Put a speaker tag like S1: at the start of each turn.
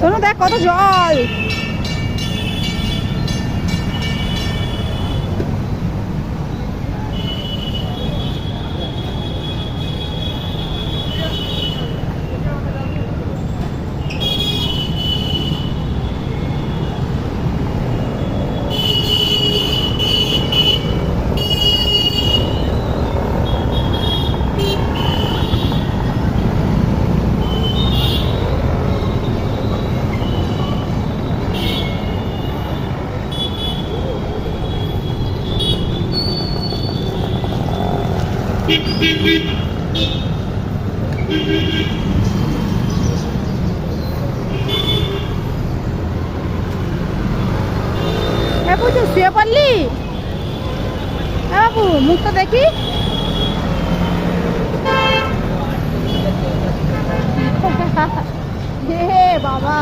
S1: Se eu não der conta de óleo, হ্যাঁ বুঝু শুয়ে পড়লি? হ্যাঁ বাবু মুখটা দেখি। বাবা।